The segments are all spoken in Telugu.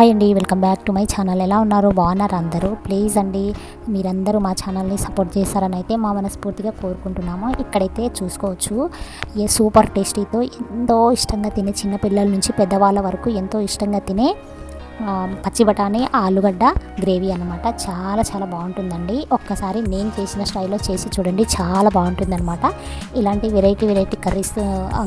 హాయ్ అండి welcome back to my channel. ఎలా ఉన్నారు? బాగున్నారు అందరూ? ప్లీజ్ అండి మీరందరూ మా ఛానల్ని సపోర్ట్ చేస్తారని అయితే మా మనస్ఫూర్తిగా కోరుకుంటున్నాము. ఇక్కడైతే చూసుకోవచ్చు ఏ సూపర్ టేస్టీతో ఎంతో ఇష్టంగా తినే చిన్నపిల్లల నుంచి పెద్దవాళ్ళ వరకు ఎంతో ఇష్టంగా తినే పచ్చి బఠానీ ఆలుగడ్డ గ్రేవీ అనమాట చాలా చాలా బాగుంటుందండి. ఒక్కసారి నేను చేసిన స్టైల్లో చేసి చూడండి. చాలా బాగుంటుందన్నమాట. ఇలాంటి వెరైటీ వెరైటీ కర్రీస్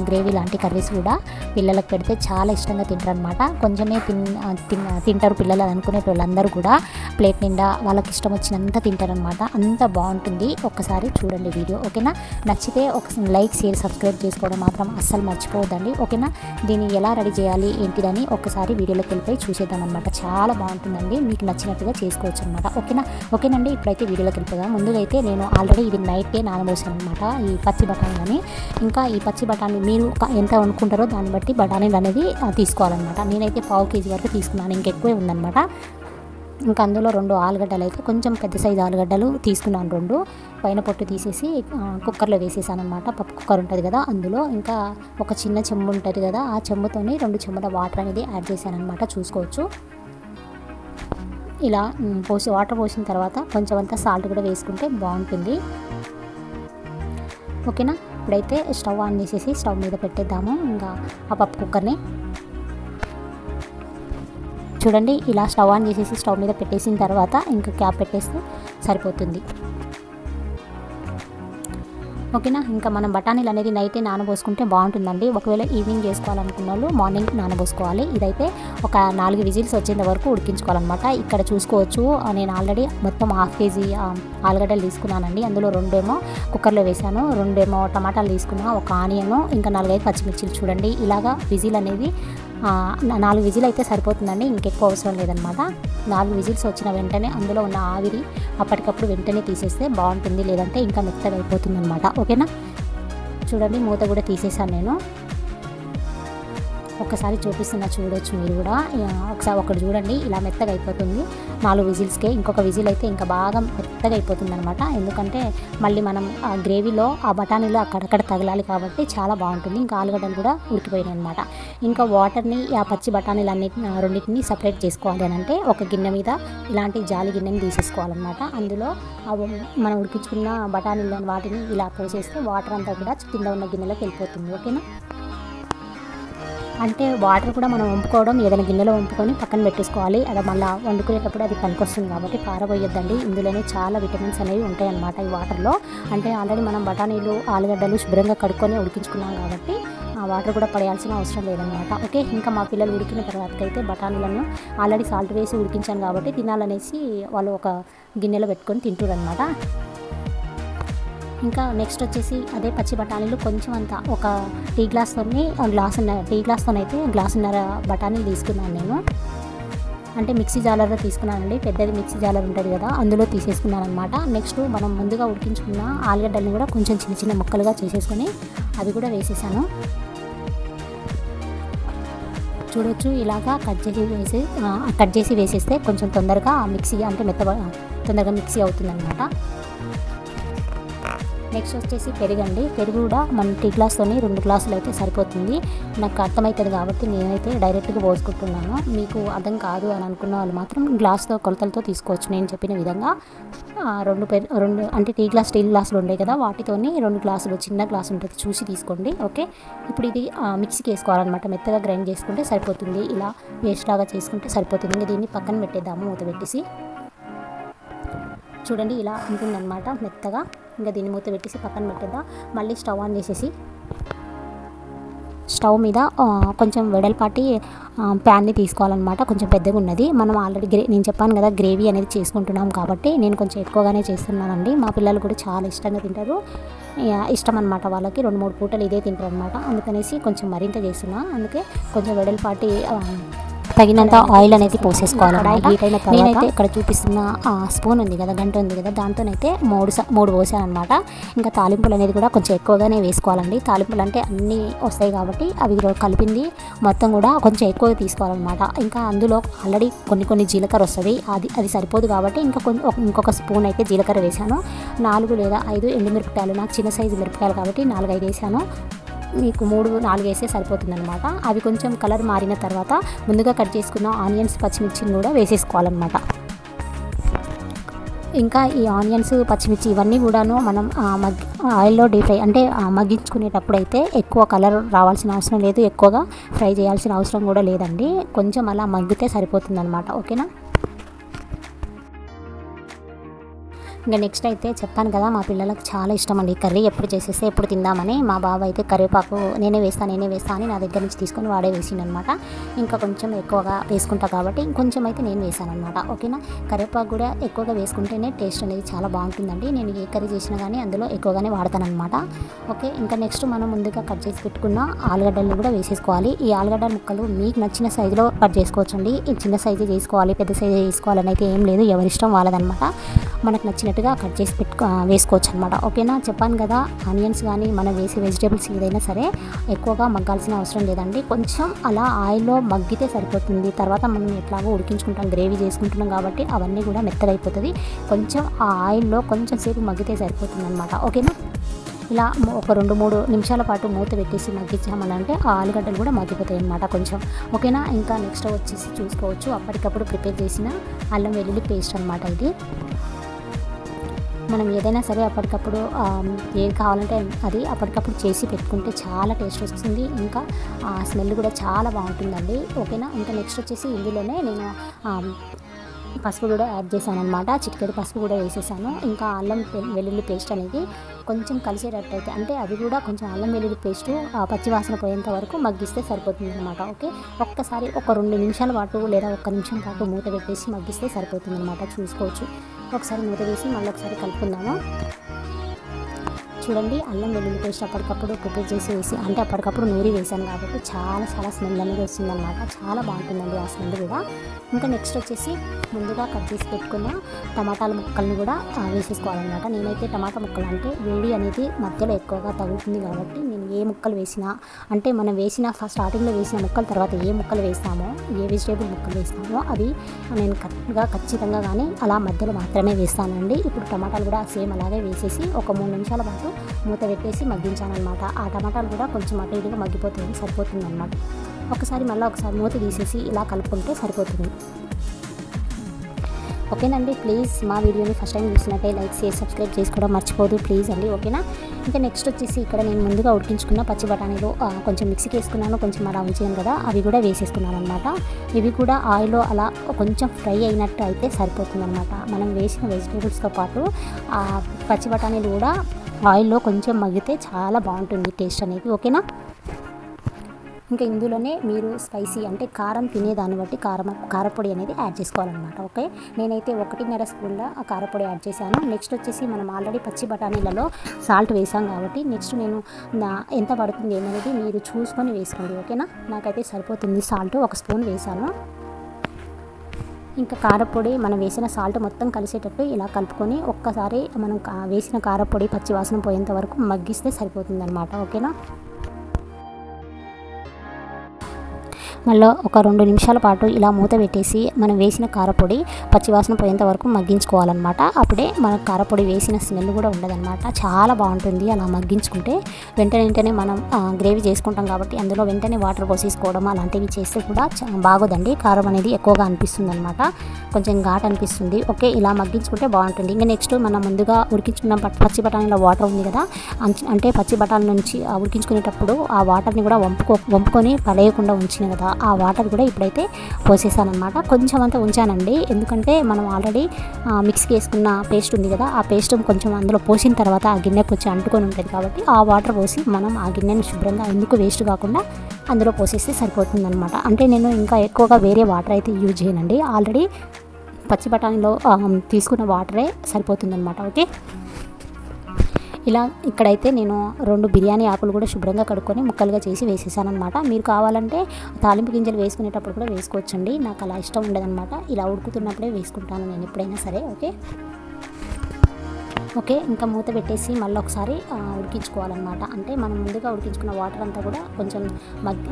గ్రేవీ లాంటి కర్రీస్ కూడా పిల్లలకు పెడితే చాలా ఇష్టంగా తింటారనమాట కొంచెమే తిన్ తిన్ తింటారు పిల్లలు అనుకునే వాళ్ళందరూ కూడా ప్లేట్ నిండా వాళ్ళకి ఇష్టం వచ్చినంత తింటారనమాట అంత బాగుంటుంది. ఒక్కసారి చూడండి వీడియో ఓకేనా? నచ్చితే ఒక లైక్ షేర్ సబ్స్క్రైబ్ చేసుకోవడం మాత్రం అస్సలు మర్చిపోవద్దండి ఓకేనా? దీన్ని ఎలా రెడీ చేయాలి ఏంటిదని ఒక్కసారి వీడియోలోకి వెళ్ళిపోయి చూసేద్దాం అనమాట చాలా బాగుంటుందండి. మీకు నచ్చినట్టుగా చేసుకోవచ్చు అనమాట ఓకేనా? ఓకేనండి. ఇప్పుడైతే వీడియోలోకి వెళ్ళిపోదాం. ముందుగా అయితే నేను ఆల్రెడీ ఇది నైటే నానబోసాను అనమాట ఈ పచ్చి బఠానీలని. ఇంకా ఈ పచ్చి బఠానీ మీరు ఎంత అనుకుంటారో దాన్ని బట్టి బఠానీలు అనేది తీసుకోవాలన్నమాట. నేనైతే పావు కేజీ వరకు తీసుకున్నాను. ఇంకెక్కువే ఉందన్నమాట. ఇంకా అందులో రెండు ఆలుగడ్డలు అయితే కొంచెం పెద్ద సైజు ఆలుగడ్డలు తీసుకున్నాను రెండు. పైన పొట్టు తీసేసి కుక్కర్లో వేసేసాను అనమాట పప్పు కుక్కర్ ఉంటుంది కదా అందులో. ఇంకా ఒక చిన్న చెంబు ఉంటుంది కదా ఆ చెంబుతోని రెండు చెంబుల వాటర్ అనేది యాడ్ చేశాను అనమాట చూసుకోవచ్చు. ఇలా పోసి వాటర్ పోసిన తర్వాత కొంచెం అంతా సాల్ట్ కూడా వేసుకుంటే బాగుంటుంది. ఓకేనా? ఇప్పుడైతే స్టవ్ ఆన్ చేసేసి స్టవ్ మీద పెట్టేద్దాము. ఇంకా ఆ పప్పు కుక్కర్ని చూడండి ఇలా స్టవ్ ఆన్ చేసేసి స్టవ్ మీద పెట్టేసిన తర్వాత ఇంకా క్యాప్ పెట్టేస్తే సరిపోతుంది. ఓకేనా? ఇంకా మనం బఠానీలు అనేది నైటే నానబోసుకుంటే బాగుంటుందండి. ఒకవేళ ఈవినింగ్ చేసుకోవాలనుకున్న వాళ్ళు మార్నింగ్ నానబోసుకోవాలి. ఇదైతే ఒక నాలుగు విజిల్స్ వచ్చేంత వరకు ఉడికించుకోవాలన్నమాట. ఇక్కడ చూసుకోవచ్చు నేను ఆల్రెడీ మొత్తం హాఫ్ కేజీ ఆలుగడ్డలు తీసుకున్నానండి. అందులో రెండేమో కుక్కర్లో వేసాను రెండేమో టమాటాలు తీసుకున్నా ఒక ఆనియను ఇంకా నాలుగైదు పచ్చిమిర్చిలు చూడండి. ఇలాగా విజిల్ అనేది నాలుగు విజిల్ అయితే సరిపోతుందండి ఇంకెక్కువ అవసరం లేదనమాట నాలుగు విజిల్స్ వచ్చిన వెంటనే అందులో ఉన్న ఆవిరి అప్పటికప్పుడు వెంటనే తీసేస్తే బాగుంటుంది లేదంటే ఇంకా మెత్తగా అయిపోతుంది అనమాట ఓకేనా? చూడండి మూత కూడా తీసేసాను నేను. ఒకసారి చూపిస్తున్నా చూడొచ్చు మీరు కూడా. ఒకసారి ఒకటి చూడండి. ఇలా మెత్తగా అయిపోతుంది. నాలుగు విజిల్స్కే ఇంకొక విజిల్ అయితే ఇంకా బాగా మెత్తగా అయిపోతుంది అనమాట ఎందుకంటే మళ్ళీ మనం ఆ గ్రేవీలో ఆ బఠానీలో అక్కడక్కడ తగలాలి కాబట్టి చాలా బాగుంటుంది. ఇంకా ఆలుగడ్డలు కూడా ఉడికిపోయినాయి అనమాట ఇంకా వాటర్ని ఆ పచ్చి బఠానీలు అన్నిటిని రెండింటిని సపరేట్ చేసుకోవాలి అని అంటే ఒక గిన్నె మీద ఇలాంటి జాలి గిన్నెని తీసేసుకోవాలన్నమాట. అందులో మనం ఉడికించుకున్న బఠానీలు వాటిని ఇలా పోసేస్తే వాటర్ అంతా కూడా కింద ఉన్న గిన్నెలోకి వెళ్ళిపోతుంది. ఓకేనా? అంటే వాటర్ కూడా మనం వంపుకోవడం ఏదైనా గిన్నెలో వంపుకొని పక్కన పెట్టేసుకోవాలి. అది మళ్ళీ వండుకునేటప్పుడు అది పనికొస్తుంది కాబట్టి పారబోయొద్దండి. ఇందులోనే చాలా విటమిన్స్ అనేవి ఉంటాయన్నమాట ఈ వాటర్లో. అంటే ఆల్రెడీ మనం బఠానీలు ఆలుగడ్డలు శుభ్రంగా కడుక్కొని ఉడికించుకున్నాం కాబట్టి ఆ వాటర్ కూడా పడేయాల్సిన అవసరం లేదనమాట ఓకే ఇంకా మా పిల్లలు ఉడికిన తర్వాతకైతే బఠానీలను ఆల్రెడీ సాల్ట్ వేసి ఉడికించాను కాబట్టి తినాలనేసి వాళ్ళు ఒక గిన్నెలో పెట్టుకొని తింటారు అనమాట ఇంకా నెక్స్ట్ వచ్చేసి అదే పచ్చి బఠానీలు కొంచెం అంత ఒక టీ గ్లాస్తోని గ్లాస్ టీ గ్లాస్తోనైతే గ్లాసున్నర బఠానీలు తీసుకున్నాను నేను. అంటే మిక్సీ జాలర్లో తీసుకున్నానండి పెద్దది మిక్సీ జాలర్ ఉంటుంది కదా అందులో తీసేసుకున్నాను అనమాట నెక్స్ట్ మనం ముందుగా ఉడికించుకున్న ఆలుగడ్డల్ని కూడా కొంచెం చిన్న చిన్న ముక్కలుగా చేసేసుకొని అవి కూడా వేసేసాను. చూడొచ్చు ఇలాగా కట్ చేసి వేసి కట్ చేసి వేసేస్తే కొంచెం తొందరగా ఆ మిక్సీ అంటే మెత్త తొందరగా మిక్సీ అవుతుందన్నమాట. నెక్స్ట్ వచ్చేసి పెరుగండి. పెరుగు కూడా మన టీ గ్లాస్తోని రెండు గ్లాసులు అయితే సరిపోతుంది. నాకు అర్థమవుతుంది కాబట్టి నేనైతే డైరెక్ట్గా పోసుకుంటున్నాను. మీకు అర్థం కాదు అని అనుకున్న వాళ్ళు మాత్రం గ్లాస్తో కొలతలతో తీసుకోవచ్చు. నేను చెప్పిన విధంగా రెండు పెరు రెండు అంటే టీ గ్లాస్ స్టీల్ గ్లాసులు ఉంటాయి కదా వాటితోని రెండు గ్లాసులు చిన్న గ్లాస్ ఉంటుంది చూసి తీసుకోండి. ఓకే? ఇప్పుడు ఇది మిక్సీకి వేసుకోవాలన్నమాట. మెత్తగా గ్రైండ్ చేసుకుంటే సరిపోతుంది. ఇలా పేస్ట్ లాగా చేసుకుంటే సరిపోతుంది. ఇంకా దీన్ని పక్కన పెట్టేద్దాము మూత పెట్టేసి. చూడండి ఇలా ఉంటుందన్నమాట. మెత్తగా. ఇంకా దీన్ని మూత పెట్టేసి పక్కన పెట్టేద్దాం. మళ్ళీ స్టవ్ ఆన్ చేసేసి స్టవ్ మీద కొంచెం వెడల్పాటి ప్యాన్ని తీసుకోవాలన్నమాట. కొంచెం పెద్దగా ఉన్నది. మనం ఆల్రెడీ గ్రే నేను చెప్పాను కదా గ్రేవీ అనేది చేసుకుంటున్నాం కాబట్టి నేను కొంచెం ఎక్కువగానే చేస్తున్నానండి. మా పిల్లలు కూడా చాలా ఇష్టంగా తింటారు. ఇష్టం అనమాట వాళ్ళకి. రెండు మూడు పూటలు ఇదే తింటారు అనమాట అందుకనేసి కొంచెం మరింత చేస్తున్నా. అందుకే కొంచెం వెడల్పాటి తగినంత ఆయిల్ అనేది పోసేసుకోవాలి నేనైతే ఇక్కడ చూపిస్తున్న ఆ స్పూన్ ఉంది కదా గంట ఉంది కదా దాంతోనైతే మూడు స- మూడు పోసాను అనమాట ఇంకా తాలింపులు అనేది కూడా కొంచెం ఎక్కువగానే వేసుకోవాలండి. తాలింపులు అంటే అన్నీ వస్తాయి కాబట్టి అవి కలిపింది మొత్తం కూడా కొంచెం ఎక్కువగా తీసుకోవాలన్నమాట. ఇంకా అందులో ఆల్రెడీ కొన్ని కొన్ని జీలకర్ర వస్తుంది. అది అది సరిపోదు కాబట్టి ఇంకా ఇంకొక స్పూన్ అయితే జీలకర్ర వేసాను. నాలుగు లేదా ఐదు ఎండుమిరపకాయలు నాకు చిన్న సైజు మిరపకాయలు కాబట్టి నాలుగు ఐదు వేసాను. మీకు మూడు నాలుగు వేస్తే సరిపోతుంది అనమాట అవి కొంచెం కలర్ మారిన తర్వాత ముందుగా కట్ చేసుకున్న ఆనియన్స్ పచ్చిమిర్చిని కూడా వేసేసుకోవాలన్నమాట. ఇంకా ఈ ఆనియన్స్ పచ్చిమిర్చి ఇవన్నీ కూడాను మనం మగ్ ఆయిల్లో డీప్ ఫ్రై అంటే ఆ, మగ్గించుకునేటప్పుడు అయితే ఎక్కువ కలర్ రావాల్సిన అవసరం లేదు. ఎక్కువగా ఫ్రై చేయాల్సిన అవసరం కూడా లేదండి. కొంచెం అలా మగ్గితే సరిపోతుంది అనమాట ఓకేనా? ఇంకా నెక్స్ట్ అయితే చెప్పాను కదా మా పిల్లలకు చాలా ఇష్టం అండి. కర్రీ ఎప్పుడు చేసేస్తే ఎప్పుడు తిందామని. మా బాబు అయితే కరివేపాకు నేనే వేస్తాను నేనే వేస్తాను అని నా దగ్గర నుంచి తీసుకొని వాడే వేసిండనమాట. ఇంకా కొంచెం ఎక్కువగా వేసుకుంటా కాబట్టి ఇంకొంచెం అయితే నేను వేసాను అనమాట ఓకేనా? కరివేపాకు కూడా ఎక్కువగా వేసుకుంటేనే టేస్ట్ అనేది చాలా బాగుంటుందండి. నేను ఏ కర్రీ చేసినా కానీ అందులో ఎక్కువగానే వాడతాను అనమాట ఓకే ఇంకా నెక్స్ట్ మనం ముందుగా కట్ చేసి పెట్టుకున్న ఆలుగడ్డలు కూడా వేసేసుకోవాలి. ఈ ఆలుగడ్డ ముక్కలు మీకు నచ్చిన సైజులో కట్ చేసుకోవచ్చండి. ఈ చిన్న సైజు చేసుకోవాలి పెద్ద సైజు చేసుకోవాలని అయితే ఏం లేదు. ఎవరిష్టం వాళ్ళదనమాట. మనకు నచ్చినట్టుగా కట్ చేసి పెట్టుకో వేసుకోవచ్చు అనమాట ఓకేనా? చెప్పాను కదా ఆనియన్స్ కానీ మనం వేసే వెజిటేబుల్స్ ఏదైనా సరే ఎక్కువగా మగ్గాల్సిన అవసరం లేదండి. కొంచెం అలా ఆయిల్లో మగ్గితే సరిపోతుంది. తర్వాత మనం ఎట్లాగో ఉడికించుకుంటాం గ్రేవీ చేసుకుంటున్నాం కాబట్టి అవన్నీ కూడా మెత్తగా అయిపోతుంది కొంచెం ఆ ఆయిల్లో కొంచెం సేపు మగ్గితే సరిపోతుంది అనమాట ఓకేనా? ఇలా ఒక రెండు మూడు నిమిషాల పాటు మూత పెట్టేసి మగ్గించామనంటే ఆ ఆలుగడ్డలు కూడా మగ్గిపోతాయి అన్నమాట కొంచెం. ఓకేనా? ఇంకా నెక్స్ట్ వచ్చేసి చూసుకోవచ్చు. అప్పటికప్పుడు ప్రిపేర్ చేసిన అల్లం వెల్లుల్లి పేస్ట్ అనమాట ఇది. మనం ఏదైనా సరే అప్పటికప్పుడు ఏం ఏది కావాలంటే అది అప్పటికప్పుడు చేసి పెట్టుకుంటే చాలా టేస్ట్ వస్తుంది. ఇంకా ఆ స్మెల్ కూడా చాలా బాగుంటుందండి. ఓకేనా? ఇంకా నెక్స్ట్ వచ్చేసి ఇందులోనే నేను పసుపు కూడా యాడ్ చేశాను అనమాట చిటికెడు పసుపు కూడా వేసేసాను. ఇంకా అల్లం వెల్లుల్లి పేస్ట్ అనేది కొంచెం కలిసేటట్టయితే అంటే అది కూడా కొంచెం అల్లం వెల్లుల్లి పేస్ట్ పచ్చివాసన పోయేంత వరకు మగ్గిస్తే సరిపోతుంది అనమాట ఓకే? ఒక్కసారి ఒక రెండు నిమిషాల పాటు లేదా ఒక్క నిమిషం పాటు మూత పెట్టేసి మగ్గిస్తే సరిపోతుంది అనమాట చూసుకోవచ్చు. ఒకసారి మూత వేసి మళ్ళీ ఒకసారి కలుపుకుందాము? చూడండి అల్లం వెల్లుల్లి పేస్ట్ అప్పటికప్పుడు ప్రిపేర్ చేసి వేసి అంటే అప్పటికప్పుడు నూరి వేసాను కాబట్టి చాలా చాలా స్మెల్ అనేది వస్తుందన్నమాట. చాలా బాగుంటుందండి ఆ స్మెల్ కూడా. ఇంకా నెక్స్ట్ వచ్చేసి ముందుగా కట్ చేసి పెట్టుకున్న టమాటాల ముక్కల్ని కూడా వేసేసుకోవాలన్నమాట. నేనైతే టమాటా ముక్కలు అంటే వేడి అనేది మధ్యలో ఎక్కువగా తగులుతుంది కాబట్టి నేను ఏ ముక్కలు వేసినా అంటే మనం వేసిన ఫస్ట్ స్టార్టింగ్లో వేసిన ముక్కల తర్వాత ఏ ముక్కలు వేస్తామో ఏ వెజిటేబుల్ ముక్కలు వేస్తామో అవి నేను కరెక్ట్గా ఖచ్చితంగా కానీ అలా మధ్యలో మాత్రమే వేస్తానండి. ఇప్పుడు టమాటాలు కూడా సేమ్ అలాగే వేసేసి ఒక మూడు నిమిషాల పాటు మూత పెట్టేసి మగ్గించానమాట ఆ టమాటాలు కూడా కొంచెం అటు ఇటుగా మగ్గిపోతుంది సరిపోతుంది అనమాట ఒకసారి మళ్ళీ ఒకసారి మూత తీసేసి ఇలా కలుపుకుంటే సరిపోతుంది. ఓకేనండి ప్లీజ్ మా వీడియోని ఫస్ట్ టైం చూసినట్టే లైక్ చేసి సబ్స్క్రైబ్ చేసుకోవడం మర్చిపోదు ప్లీజ్ అండి ఓకేనా? ఇంకా నెక్స్ట్ వచ్చేసి ఇక్కడ నేను ముందుగా ఉడికించుకున్న పచ్చి బఠానీలు కొంచెం మిక్సీకి వేసుకున్నాను కొంచెం అలా ఉంచాను కదా అవి కూడా వేసేసుకున్నాను అనమాట ఇవి కూడా ఆయిల్లో అలా కొంచెం ఫ్రై అయినట్టు అయితే సరిపోతుంది అనమాట మనం వేసిన వెజిటేబుల్స్తో పాటు పచ్చి బఠానీలు కూడా ఆయిల్లో కొంచెం మగ్గితే చాలా బాగుంటుంది టేస్ట్ అనేది ఓకేనా? ఇంకా ఇందులోనే మీరు స్పైసీ అంటే కారం తినేదాన్ని బట్టి కారం కారపొడి అనేది యాడ్ చేసుకోవాలన్నమాట ఓకే? నేనైతే ఒకటిన్నర స్పూన్ల కారపొడి యాడ్ చేశాను. నెక్స్ట్ వచ్చేసి మనం ఆల్రెడీ పచ్చి బఠానీలలో సాల్ట్ వేసాం కాబట్టి నెక్స్ట్ నేను నా ఎంత పడుతుంది అనేది మీరు చూసుకొని వేసుకోండి ఓకేనా? నాకైతే సరిపోతుంది సాల్ట్ ఒక స్పూన్ వేసాను. ఇంకా కారపొడి మనం వేసిన సాల్ట్ మొత్తం కలిసేటట్టు ఇలా కలుపుకొని ఒక్కసారి మనం వేసిన కారపొడి పచ్చివాసన పోయేంత వరకు మగ్గిస్తే సరిపోతుంది అనమాట ఓకేనా? మళ్ళీ ఒక రెండు నిమిషాల పాటు ఇలా మూత పెట్టేసి మనం వేసిన కారపొడి పచ్చివాసన పోయేంత వరకు మగ్గించుకోవాలన్నమాట. అప్పుడే మన కారపొడి వేసిన స్మెల్ కూడా ఉండదన్నమాట. చాలా బాగుంటుంది అలా మగ్గించుకుంటే. వెంటనే వెంటనే మనం గ్రేవీ చేసుకుంటాం కాబట్టి అందులో వెంటనే వాటర్ పోసేసుకోవడం అలాంటివి చేస్తే కూడా చా- బాగోదండి. కారం అనేది ఎక్కువగా అనిపిస్తుంది అనమాట కొంచెం ఘాట్ అనిపిస్తుంది. ఓకే ఇలా మగ్గించుకుంటే బాగుంటుంది. ఇంకా నెక్స్ట్ మనం ముందుగా ఉడికించుకున్న పచ్చి బఠానీలో వాటర్ ఉంది కదా అంటే పచ్చి బఠానీ నుంచి ఉడికించుకునేటప్పుడు ఆ వాటర్ని కూడా వంపుకో వంపుకొని పడేయకుండా ఉంచిన కదా ఆ వాటర్ కూడా ఇప్పుడైతే పోసేసానమాట కొంచెం అంతా ఉంచానండి. ఎందుకంటే మనం ఆల్రెడీ మిక్స్కి వేసుకున్న పేస్ట్ ఉంది కదా ఆ పేస్ట్ కొంచెం అందులో పోసిన తర్వాత ఆ గిన్నెకు వచ్చి అంటుకొని ఉంటుంది కాబట్టి ఆ వాటర్ పోసి మనం ఆ గిన్నెను శుభ్రంగా ఎందుకు వేస్ట్ కాకుండా అందులో పోసేస్తే సరిపోతుందనమాట అంటే నేను ఇంకా ఎక్కువగా వేరే వాటర్ అయితే యూజ్ చేయనండి. ఆల్రెడీ పచ్చి బఠానీలో తీసుకున్న వాటరే సరిపోతుందనమాట ఓకే ఇలా ఇక్కడైతే నేను రెండు బిర్యానీ ఆకులు కూడా శుభ్రంగా కడుక్కొని ముక్కలుగా చేసి వేసేసాను అనమాట మీరు కావాలంటే తాలింపు గింజలు వేసుకునేటప్పుడు కూడా వేసుకోవచ్చండి. నాకు అలా ఇష్టం ఉండదనమాట ఇలా ఉడుకుతున్నప్పుడే వేసుకుంటాను నేను ఎప్పుడైనా సరే ఓకే? ఓకే ఇంకా మూత పెట్టేసి మళ్ళీ ఒకసారి ఉడికించుకోవాలన్నమాట. అంటే మనం ముందుగా ఉడికించుకున్న వాటర్ అంతా కూడా కొంచెం మగ్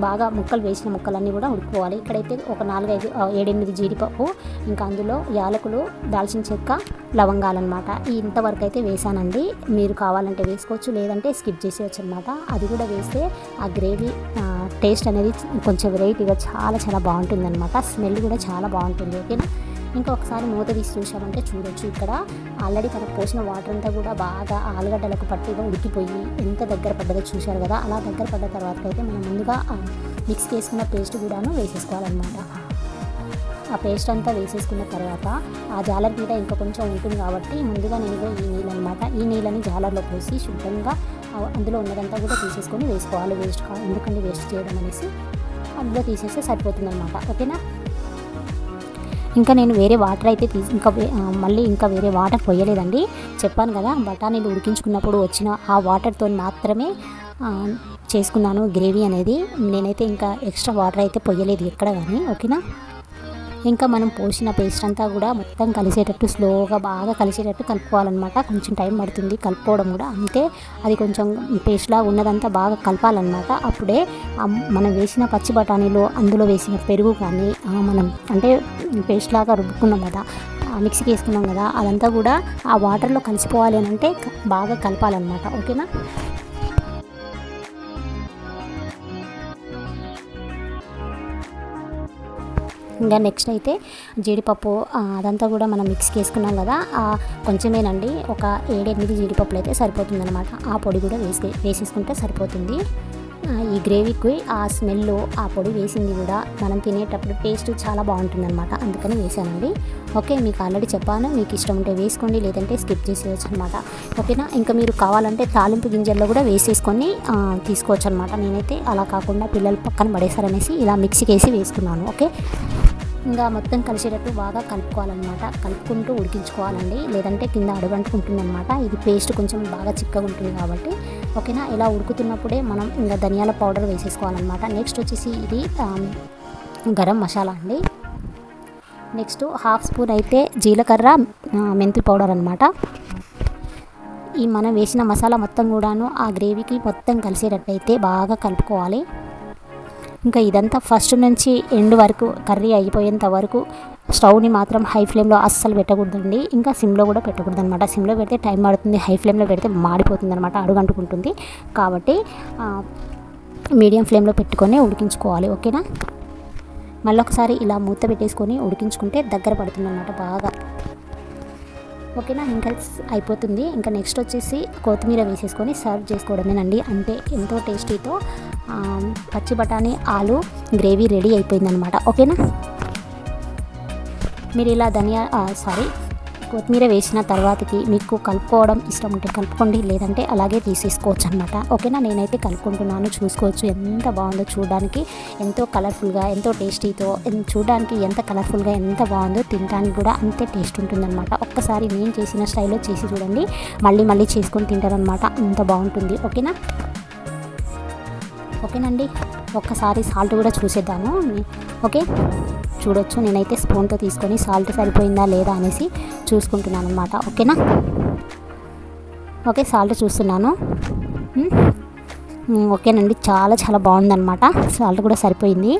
బాగా ముక్కలు వేసిన ముక్కలన్నీ కూడా ఉడుకోవాలి ఇక్కడైతే ఒక నాలుగైదు ఏడెనిమిది జీడిపప్పు ఇంకా అందులో యాలకులు దాల్చిన చెక్క లవంగాలన్నమాట. అనమాట ఇంతవరకు అయితే వేసానండి. మీరు కావాలంటే వేసుకోవచ్చు లేదంటే స్కిప్ చేసేయచ్చు అనమాట అది కూడా వేస్తే ఆ గ్రేవీ టేస్ట్ అనేది కొంచెం వెరైటీగా చాలా చాలా బాగుంటుంది అనమాట స్మెల్ కూడా చాలా బాగుంటుంది ఓకేనా? ఇంకా ఒకసారి మూత తీసి చూసామంటే చూడొచ్చు. ఇక్కడ ఆల్రెడీ మనకు పోసిన వాటర్ అంతా కూడా బాగా ఆలుగడ్డలకు పట్టిగా ఉడికిపోయి ఎంత దగ్గర పడ్డదో చూశారు కదా. అలా దగ్గర పడ్డ తర్వాత అయితే మనం ముందుగా మిక్స్ చేసుకున్న పేస్ట్ కూడాను వేసేసుకోవాలన్నమాట. ఆ పేస్ట్ అంతా వేసేసుకున్న తర్వాత ఆ జాలర్ మీద ఇంకా కొంచెం ఉంటుంది కాబట్టి ముందుగా నేను ఈ నీళ్ళు అనమాట ఈ నీళ్ళని జాలర్లో పోసి శుభ్రంగా అందులో ఉన్నదంతా కూడా తీసేసుకొని వేసుకోవాలి. వేస్ట్ కా ఎందుకంటే వేస్ట్ చేయడం అనేసి అందులో తీసేస్తే సరిపోతుంది అనమాట ఓకేనా? ఇంకా నేను వేరే వాటర్ అయితే తీసి ఇంకా మళ్ళీ ఇంకా వేరే వాటర్ పోయలేదండి. చెప్పాను కదా బఠానీలు ఉడికించుకున్నప్పుడు వచ్చిన ఆ వాటర్తో మాత్రమే చేసుకున్నాను గ్రేవీ అనేది. నేనైతే ఇంకా ఎక్స్ట్రా వాటర్ అయితే పొయ్యలేదు ఎక్కడ కానీ ఓకేనా? ఇంకా మనం పోసిన పేస్ట్ అంతా కూడా మొత్తం కలిసేటట్టు స్లోగా బాగా కలిసేటట్టు కలుపుకోవాలన్నమాట. కొంచెం టైం పడుతుంది కలుపుకోవడం కూడా. అంతే అది కొంచెం పేస్ట్లా ఉన్నదంతా బాగా కలపాలన్నమాట. అప్పుడే మనం వేసిన పచ్చి బఠానీలు అందులో వేసిన పెరుగు కానీ మనం అంటే పేస్ట్ లాగా రుబ్బుకున్నాం కదా మిక్సీకి వేసుకున్నాం కదా అదంతా కూడా ఆ వాటర్లో కలిసిపోవాలి అని అంటే బాగా కలపాలన్నమాట. ఓకేనా? ఇంకా నెక్స్ట్ అయితే జీడిపప్పు అదంతా కూడా మనం మిక్స్కి వేసుకున్నాం కదా కొంచెమేనండి. ఒక ఏడెనిమిది జీడిపప్పులు అయితే సరిపోతుందన్నమాట. ఆ పొడి కూడా వేసి వేసేసుకుంటే సరిపోతుంది. ఈ గ్రేవీకి ఆ స్మెల్ ఆ పొడి వేసింది కూడా మనం తినేటప్పుడు టేస్ట్ చాలా బాగుంటుంది అనమాట అందుకని వేసానండి. ఓకే మీకు ఆల్రెడీ చెప్పాను మీకు ఇష్టం ఉంటే వేసుకోండి లేదంటే స్కిప్ చేసేయచ్చు అనమాట ఓకేనా? ఇంకా మీరు కావాలంటే తాలింపు గింజల్లో కూడా వేసేసుకొని తీసుకోవచ్చు అనమాట నేనైతే అలా కాకుండా పిల్లలు పక్కన పడేసారనేసి ఇలా మిక్సీకి వేసి వేసుకున్నాను. ఓకే? ఇంకా మొత్తం కలిసేటట్టు బాగా కలుపుకోవాలన్నమాట. కలుపుకుంటూ ఉడికించుకోవాలండి. లేదంటే కింద అడుగంటుకుంటుందన్నమాట. ఇది పేస్ట్ కొంచెం బాగా చిక్కగా ఉంటుంది కాబట్టి. ఓకేనా? ఇలా ఉడుకుతున్నప్పుడే మనం ఇంకా ధనియాల పౌడర్ వేసేసుకోవాలన్నమాట. నెక్స్ట్ వచ్చేసి ఇది గరం మసాలా అండి. నెక్స్ట్ హాఫ్ స్పూన్ అయితే జీలకర్ర మెంతి పౌడర్ అనమాట ఈ మనం వేసిన మసాలా మొత్తం కూడాను ఆ గ్రేవీకి మొత్తం కలిసేటట్టయితే బాగా కలుపుకోవాలి. ఇంకా ఇదంతా ఫస్ట్ నుంచి ఎండ్ వరకు కర్రీ అయిపోయేంత వరకు స్టవ్ని మాత్రం హై ఫ్లేమ్లో అస్సలు పెట్టకూడదండి. ఇంకా సిమ్లో కూడా పెట్టకూడదు అనమాట సిమ్లో పెడితే టైం పడుతుంది హై ఫ్లేమ్లో పెడితే మాడిపోతుంది అనమాట అడుగంటుకుంటుంది. కాబట్టి మీడియం ఫ్లేమ్లో పెట్టుకొని ఉడికించుకోవాలి ఓకేనా? మళ్ళీ ఒకసారి ఇలా మూత పెట్టేసుకొని ఉడికించుకుంటే దగ్గర పడుతుంది అనమాట బాగా. ఓకేనా? ఇంకా అయిపోతుంది. ఇంకా నెక్స్ట్ వచ్చేసి కొత్తిమీర వేసేసుకొని సర్వ్ చేసుకోవడమేనండి. అంటే ఎంతో టేస్టీతో పచ్చి బఠానీ ఆలు గ్రేవీ రెడీ అయిపోయిందనమాట ఓకేనా? మీరు ఇలా ధనియా సారీ కొత్తిమీర వేసిన తర్వాతకి మీకు కలుపుకోవడం ఇష్టం ఉంటే కలుపుకోండి లేదంటే అలాగే తీసేసుకోవచ్చు అనమాట ఓకేనా? నేనైతే కలుపుకుంటున్నాను చూసుకోవచ్చు ఎంత బాగుందో చూడడానికి. ఎంతో కలర్ఫుల్గా ఎంతో టేస్టీతో చూడడానికి ఎంత కలర్ఫుల్గా ఎంత బాగుందో తినడానికి కూడా అంతే టేస్ట్ ఉంటుందన్నమాట. ఒక్కసారి నేను చేసిన స్టైల్లో చేసి చూడండి. మళ్ళీ మళ్ళీ చేసుకొని తింటారనమాట అంత బాగుంటుంది. ఓకేనా? ఓకేనండి. ఒక్కసారి సాల్ట్ కూడా చూసేద్దాము. ఓకే? చూడొచ్చు. నేనైతే స్పూన్తో తీసుకొని సాల్ట్ సరిపోయిందా లేదా అనేసి చూసుకుంటున్నాను అనమాట ఓకేనా? ఓకే సాల్ట్ చూస్తున్నాను. ఓకేనండి. చాలా చాలా బాగుందన్నమాట. సాల్ట్ కూడా సరిపోయింది.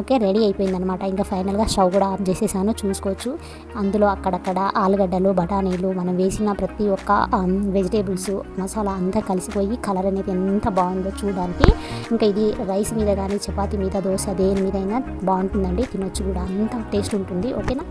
ఓకే రెడీ అయిపోయిందనమాట ఇంకా ఫైనల్గా స్టవ్ కూడా ఆఫ్ చేసేసాను చూసుకోవచ్చు. అందులో అక్కడక్కడ ఆలుగడ్డలు బఠానీలు మనం వేసిన ప్రతి ఒక్క వెజిటేబుల్స్ మసాలా అంతా కలిసిపోయి కలర్ అనేది ఎంత బాగుందో చూడడానికి. ఇంకా ఇది రైస్ మీద కానీ చపాతీ మీద దోశ దేని మీద అయినా బాగుంటుందండి తినొచ్చు కూడా. అంత టేస్ట్ ఉంటుంది ఓకేనా?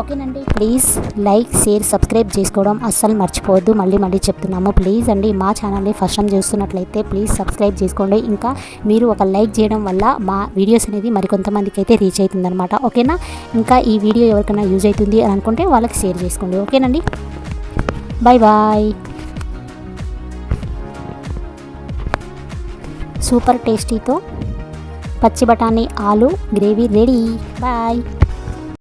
ఓకేనండి. ప్లీజ్ లైక్ షేర్ సబ్స్క్రైబ్ చేసుకోవడం అస్సలు మర్చిపోవద్దు. మళ్ళీ మళ్ళీ చెప్తున్నాము. ప్లీజ్ అండి మా ఛానల్ని ఫస్ట్ టైం చూస్తున్నట్లయితే ప్లీజ్ సబ్స్క్రైబ్ చేసుకోండి. ఇంకా మీరు ఒక లైక్ చేయడం వల్ల మా వీడియోస్ అనేది మరికొంతమందికి అయితే రీచ్ అవుతుందన్నమాట. ఓకేనా? ఇంకా ఈ వీడియో ఎవరికైనా యూజ్ అవుతుంది అని అనుకుంటే వాళ్ళకి షేర్ చేసుకోండి. ఓకేనండి? Bye bye. సూపర్ టేస్టీతో పచ్చి బఠానీ ఆలు గ్రేవీ రెడీ. బాయ్.